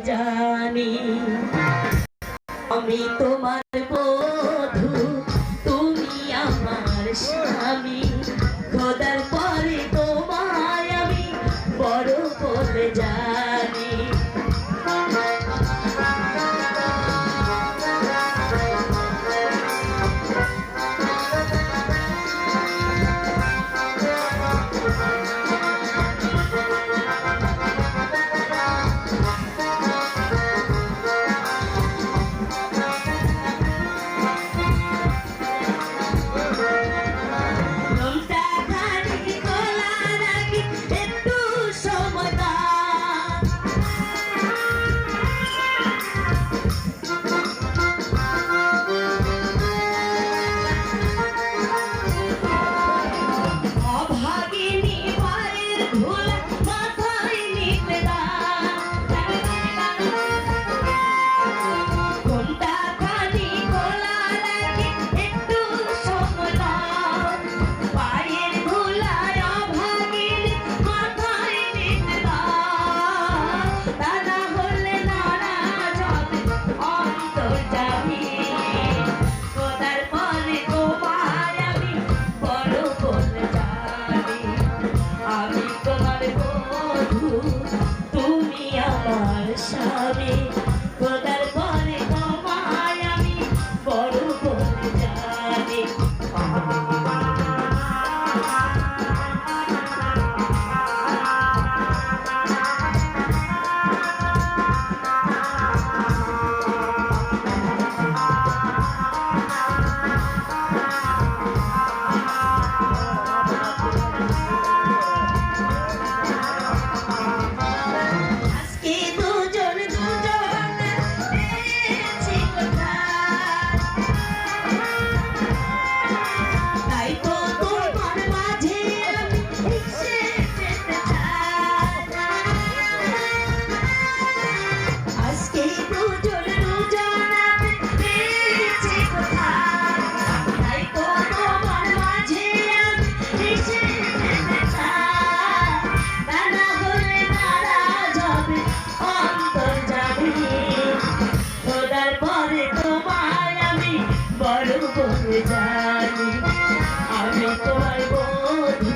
জানি। আমি তোমার তুমি আমার স্বামী। জানি আমি তোমার বন্ধু